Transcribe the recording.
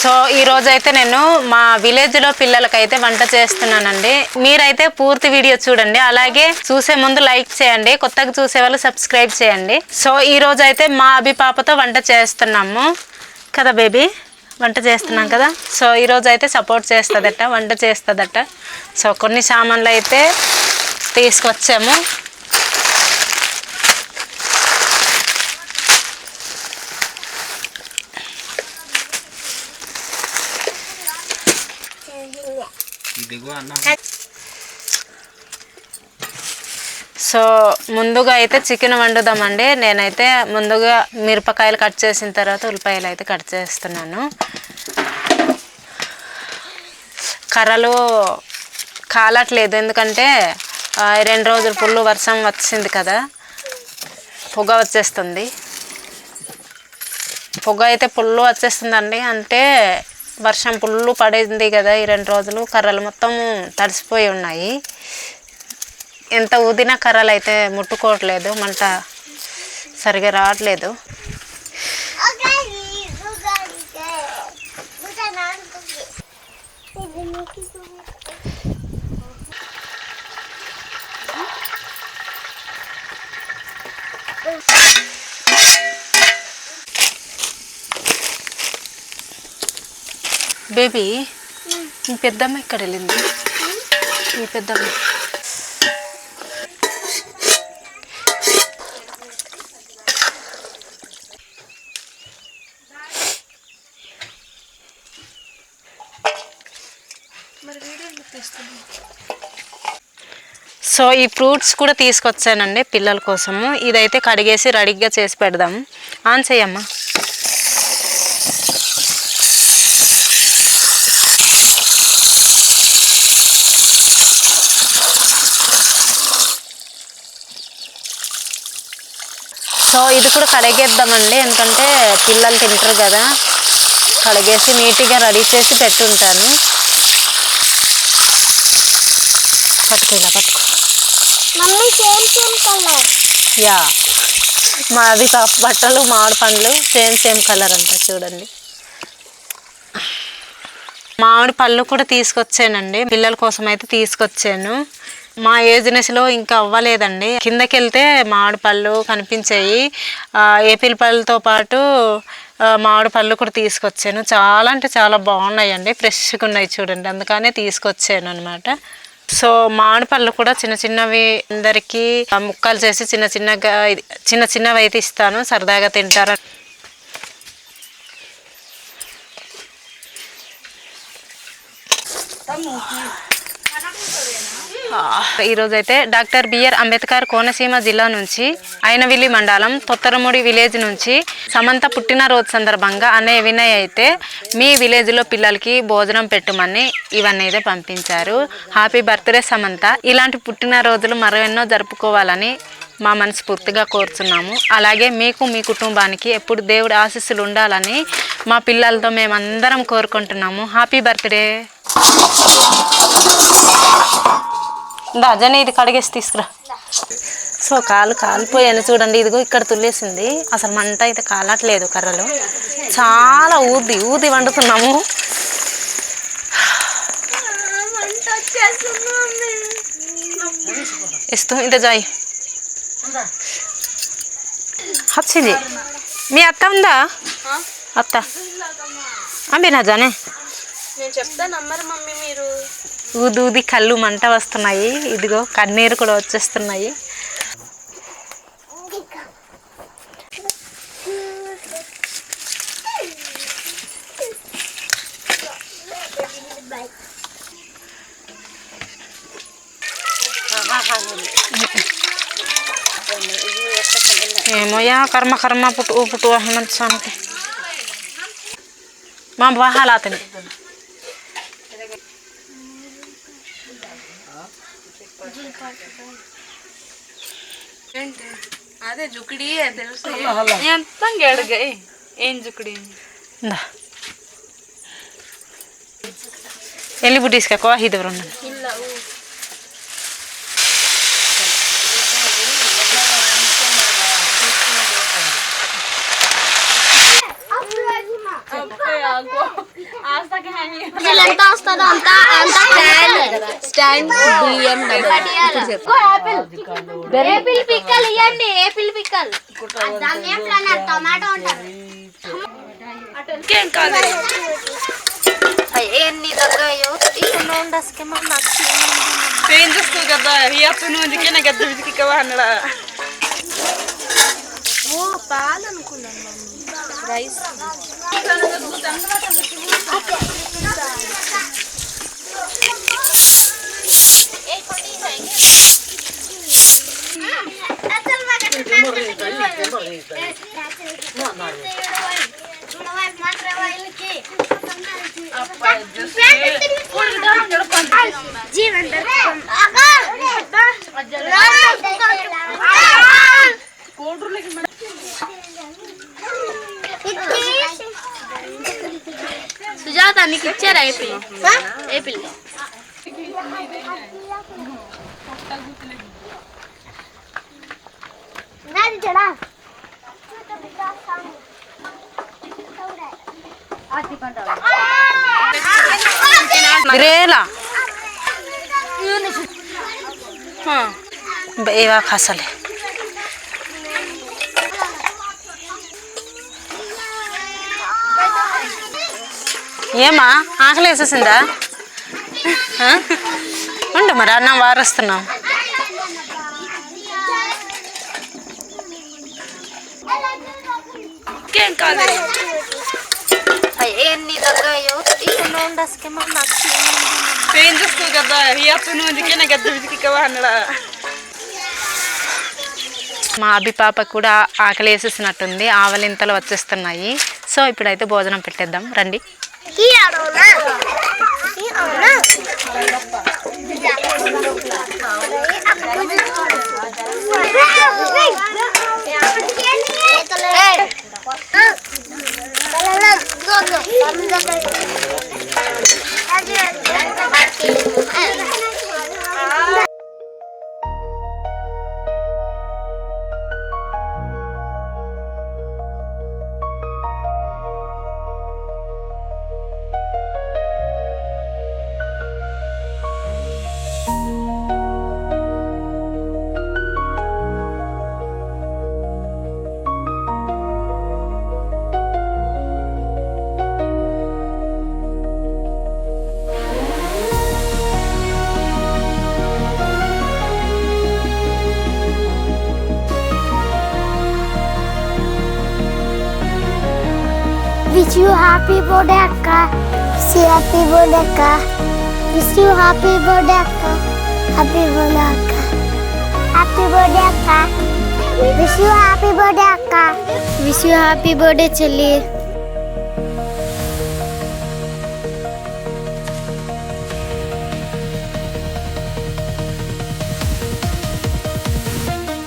So ఈ రోజు అయితే నేను మా విలేజ్లో పిల్లలకైతే వంట చేస్తున్నానండి. మీరైతే పూర్తి వీడియో చూడండి. అలాగే చూసే ముందు లైక్ చేయండి. కొత్తగా చూసే వాళ్ళు సబ్స్క్రైబ్ చేయండి. సో ఈ రోజు అయితే మా అభి పాపతో వంట చేస్తున్నాము. కదా బేబీ? వంట చేస్తున్నాం కదా? సో ఈ అయితే సపోర్ట్ చేస్తుందట వంట చేస్తుందట. సో కొన్ని సామాన్లు అయితే తీసుకొచ్చాము. సో ముందుగా అయితే చికెన్ వండుదామండి. నేనైతే ముందుగా మిరపకాయలు కట్ చేసిన తర్వాత ఉల్లిపాయలు అయితే కట్ చేస్తున్నాను. కర్రలు కాలట్లేదు. ఎందుకంటే రెండు రోజులు ఫుల్ వర్షం వచ్చింది కదా. పొగ వచ్చేస్తుంది. పొగ అయితే పుల్లు వచ్చేస్తుందండి. అంటే వర్షం పుల్లు పడింది కదా ఈ రెండు రోజులు. కర్రలు మొత్తం తడిసిపోయి ఉన్నాయి. ఎంత ఊదినా కర్రలు అయితే ముట్టుకోవట్లేదు. మంట సరిగా రావట్లేదు. బేబీ మీ పెద్దమ్మ ఇక్కడ వెళ్ళింది? మీ పెద్దమ్మ. సో ఈ ఫ్రూట్స్ కూడా తీసుకొచ్చానండి పిల్లల కోసము. ఇదైతే కడిగేసి రెడీగా చేసి పెడదాం. ఆన్ చెయ్యమ్మా. సో ఇది కూడా కడిగేద్దామండి ఎందుకంటే పిల్లలు తింటారు కదా. కడిగేసి నీట్గా రెడీ చేసి పెట్టుంటాను. పట్టుకో ఇలా పట్టుకో యా. మావి బట్టలు మామిడి పండ్లు సేమ్ సేమ్ కలర్ అంట చూడండి. మామిడి పళ్ళు కూడా తీసుకొచ్చానండి. పిల్లల కోసం అయితే తీసుకొచ్చాను. మా ఏజ్నెస్లో ఇంకా అవ్వలేదండి. కిందకి వెళ్తే మామిడి పళ్ళు కనిపించాయి. ఆ, ఏపిల్ పళ్ళతో పాటు మామిడి పళ్ళు కూడా తీసుకొచ్చాను. చాలా అంటే చాలా బాగున్నాయండి. ఫ్రెష్గా ఉన్నాయి చూడండి. అందుకనే తీసుకొచ్చాను అనమాట సో మామిడి పళ్ళు కూడా చిన్న చిన్నవి అందరికీ ముక్కలు చేసి చిన్న చిన్నగా చిన్న చిన్నవి అయితే ఇస్తాను. సరదాగా తింటారు? ఈరోజు అయితే డాక్టర్ బిఆర్ అంబేద్కర్ కోనసీమ జిల్లా నుంచి అయినవిల్లి మండలం తొత్తరముడి విలేజ్ నుంచి సమంత పుట్టినరోజు సందర్భంగా అనే వినయ్ అయితే మీ విలేజ్లో పిల్లలకి భోజనం పెట్టమని ఇవన్నీ అయితే పంపించారు. Happy birthday Samantha. ఇలాంటి పుట్టినరోజులు మరెన్నో జరుపుకోవాలని మా మనస్ఫూర్తిగా కోరుచున్నాము. అలాగే మీకు మీ కుటుంబానికి ఎప్పుడు దేవుడి ఆశీస్సులు ఉండాలని మా పిల్లలతో మేమందరం కోరుకుంటున్నాము. Happy birthday. దా జని ఇది కడిగేసి తీసుకురా. సో కాలు కాలిపోయాను చూడండి ఇదిగో ఇక్కడ తుల్లేసింది. అసలు మంట అయితే కాలట్లేదు కర్రలు. చాలా ఊది ఊది వండుతున్నాము. ఇస్తూ ఇంత జాయి. వచ్చింది మీ అత్త ఉందా? అత్త. అంబి నా జానే? నేను చెప్తా నమ్మరు మమ్మీ మీరు. ఊది ఊది కళ్ళు మంట వస్తున్నాయి. ఇదిగో కన్నీరు కూడా వచ్చేస్తున్నాయి. ఏమో యా కర్మ కర్మ పుట్టు పుట్టు అహ్మద్ స్వామికి మా బాహాలాతని అదే జుకిడి తెలుసు ఎంత గడుగా ఏం జుకిడి ఇందా ಎಲ್ಲಿ ಬಿಟ್ಟಿಸ್ಕೋ ಇದ್ದವ್ರು ನನ್ನ స్టాండ్ బియ్యం ఏపిల్ పిక్కలు ఇవ్వండి ఏపిల్ పిక్కలు దాన్ని ఏం ప్లాన్ టమాటో కాదు ఎన్ని దగ్గరయో ఇక్కడ ఉండస్కే మాకు నచ్చింది ఏం చూస్తావు కదా? ఈ అప్పుడు అందుకే నాకు గద్ద విసికి అన్నడా? ఓ పాలు అనుకున్నాను rice జీవన్ సుజాత నీకు ఇచ్చారా Надя, чела. गिरेला हाँ ఏమా? ఆకలి వేసేసిందా? ఉండు మరి అన్నం వారేస్తున్నాం. ఉండస్కే ఏం కదా ఈ అందుకే నాకు గద్ద విసికి అన్నడా? మా అభి పాప కూడా ఆకలి వేసేసినట్టుంది ఆవలింతలు వచ్చేస్తున్నాయి. సో ఇప్పుడైతే భోజనం పెట్టేద్దాం. రండి. Wish you happy birthday, Akka. Wish you happy birthday, Akka. Wish you happy birthday, Akka. Happy birthday, Akka. Happy birthday, Akka. Wish you happy birthday, Akka. Wish you happy birthday, Chilli.